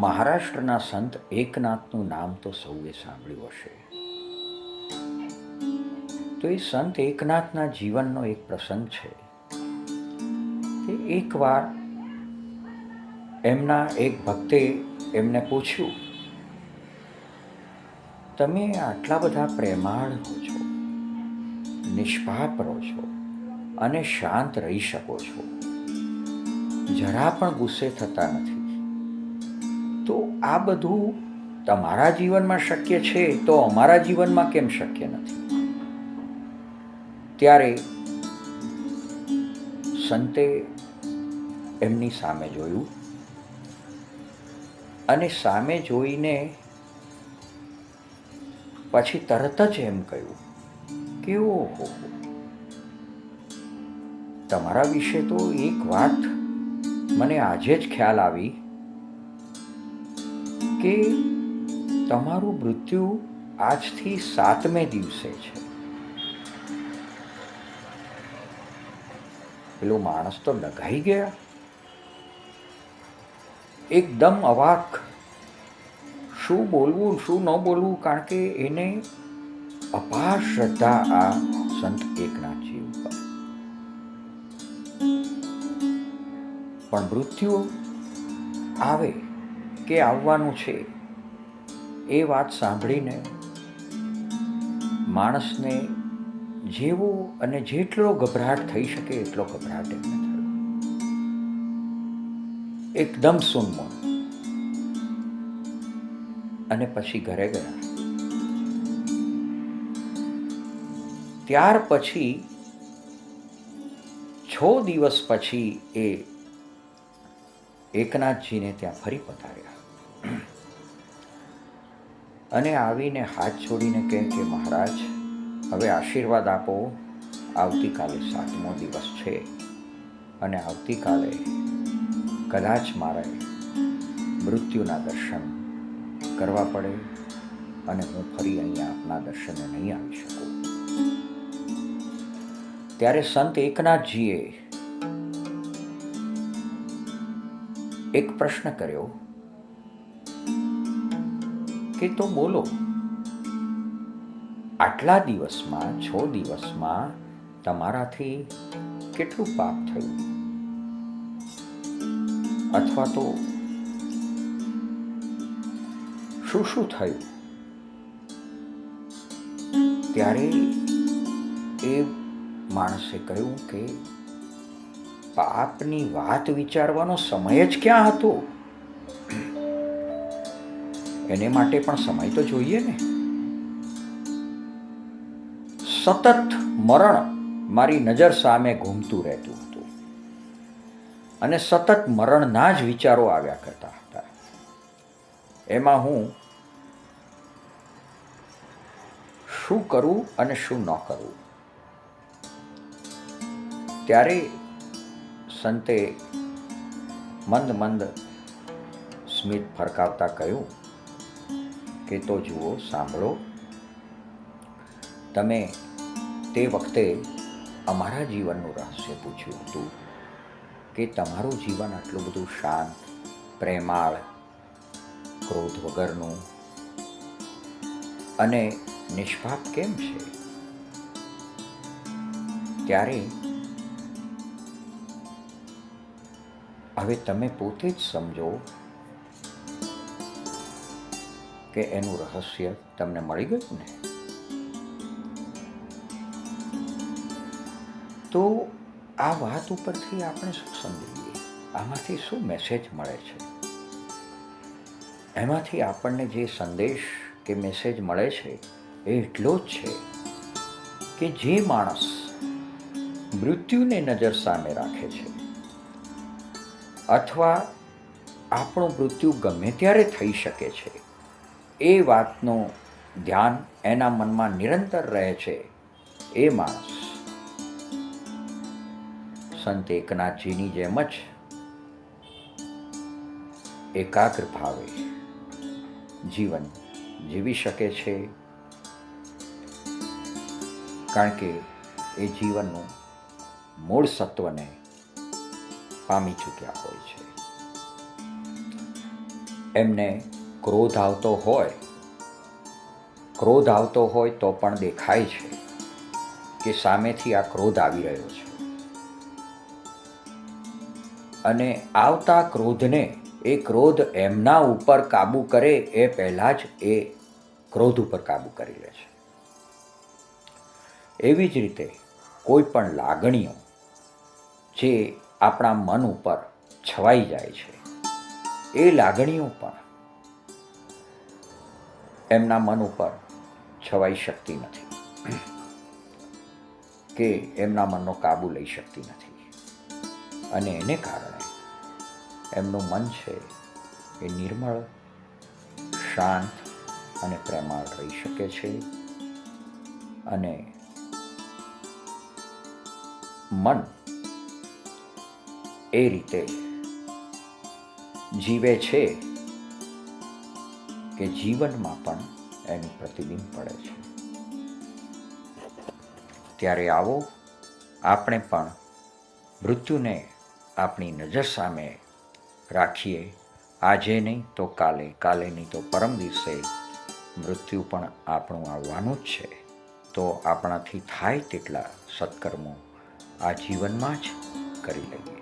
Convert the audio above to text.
મહારાષ્ટ્રના સંત એકનાથનું નામ તો સૌએ સાંભળ્યું હશે. તો એ સંત એકનાથના જીવનનો એક પ્રસંગ છે. કે એકવાર એમના એક ભક્તે એમને પૂછ્યું, તમે આટલા બધા પ્રેમાળ હો છો, નિષ્પાપ રહો છો અને શાંત રહી શકો છો. જરા પણ ગુસ્સે થતા નથી. તો આ બધું તમારા જીવનમાં શક્ય છે તો અમારા જીવનમાં કેમ શક્ય નથી? ત્યારે સંતે એમની સામે જોયું અને સામે જોઈને પછી તરત જ એમ કહ્યું કે ઓહો, તમારા વિશે તો એક વાત મને આજે જ ખ્યાલ આવી કે તમારું મૃત્યુ આજથી સાતમે દિવસે છે. પેલો માણસ તો ડઘાઈ ગયા. એકદમ અવાક. શું બોલવું, શું ન બોલવું, કારણ કે એને અપાર શ્રદ્ધા આ સંત એકનાથજી ઉપર. પણ મૃત્યુ આવે. કે આવવાનું છે એ વાત સાંભળીને માણસને જેવો અને જેટલો ગભરાટ થઈ શકે એટલો ગભરાટ એમને થયો. એકદમ સુનમન અને પછી ઘરે ગયા. ત્યાર પછી છ દિવસ પછી એ એકનાથજીને ત્યાં ફરી પધાર્યા. અને આવીને હાથ છોડીને કહે કે, મહારાજ, હવે આશીર્વાદ આપો. આવતીકાલે સાતમો દિવસ છે અને આવતીકાલે કદાચ મારે મૃત્યુના દર્શન કરવા પડે અને હું ફરી અહીંયા આપના દર્શને નહીં આવી શકું. ત્યારે સંત એકનાથજીએ એક પ્રશ્ન કર્યો. કે તો બોલો. આટલા દિવસમાં, છ દિવસમાં તમારાથી કેટલું પાપ થયું? અથવા તો શું શું થયું? ત્યારે એ માણસે કહ્યું કે પાપની વાત વિચારવાનો સમય જ ક્યાં હતો? એને માટે પણ સમય તો જોઈએ ને. સતત મરણ મારી નજર સામે ઘૂમતું રહેતું હતું. અને સતત મરણના જ વિચારો આવ્યા કરતા હતા. એમાં હું શું કરું અને શું ન કરવું ત્યારે સંતે મંદ મંદ સ્મિત ફરકાવતા કહ્યું કે તો જુઓ, સાંભળો. તમે તે વખતે અમારા જીવનનું રહસ્ય પૂછ્યું હતું કે તમારું જીવન આટલું બધું શાંત, પ્રેમાળ, ક્રોધ વગરનું અને નિષ્પાપ કેમ છે? ત્યારે હવે તમે પોતે જ સમજો કે એનું રહસ્ય તમને મળી ગયું ને? તો આ વાત ઉપરથી આપણે શું સમજીએ આમાંથી શું મેસેજ મળે છે? એમાંથી આપણને જે સંદેશ કે મેસેજ મળે છે એ એટલો જ છે કે જે માણસ મૃત્યુને નજર સામે રાખે છે અથવા આપણું મૃત્યુ ગમે ત્યારે થઈ શકે છે. એ વાતનું ધ્યાન એના મનમાં નિરંતર રહે છે. એ માણસ સંત એકનાથજીની જેમ જ એકાગ્ર ભાવે જીવન જીવી શકે છે. કારણ કે એ જીવનનું મૂળ સત્વને પામી ચૂક્યા હોય છે. એમને ક્રોધ આવતો હોય, ક્રોધ આવતો હોય તો પણ દેખાય છે કે સામેથી આ ક્રોધ આવી રહ્યો છે. અને આવતા ક્રોધને એ ક્રોધ એમના ઉપર કાબૂ કરે એ પહેલાં જ એ ક્રોધ ઉપર કાબૂ કરી લે છે. એવી જ રીતે કોઈ પણ લાગણીઓ જે આપણા મન ઉપર છવાઈ જાય છે, એ લાગણીઓ પણ એમના મન ઉપર છવાઈ શકતી નથી. કે એમના મનનો કાબુ લઈ શકતી નથી. અને એને કારણે એમનું મન છે એ નિર્મળ, શાંત અને પ્રેમાળ રહી શકે છે. અને મન એ રીતે જીવે છે કે જીવનમાં પણ એનું પ્રતિબિંબ પડે છે. ત્યારે આવો આપણે પણ મૃત્યુને આપણી નજર સામે રાખીએ. આજે નહીં તો કાલે કાલે નહીં તો પરમ દિવસે મૃત્યુ પણ આપણું આવવાનું જ છે. તો આપણાથી થાય તેટલા સત્કર્મો આ જીવનમાં જ કરી લઈએ.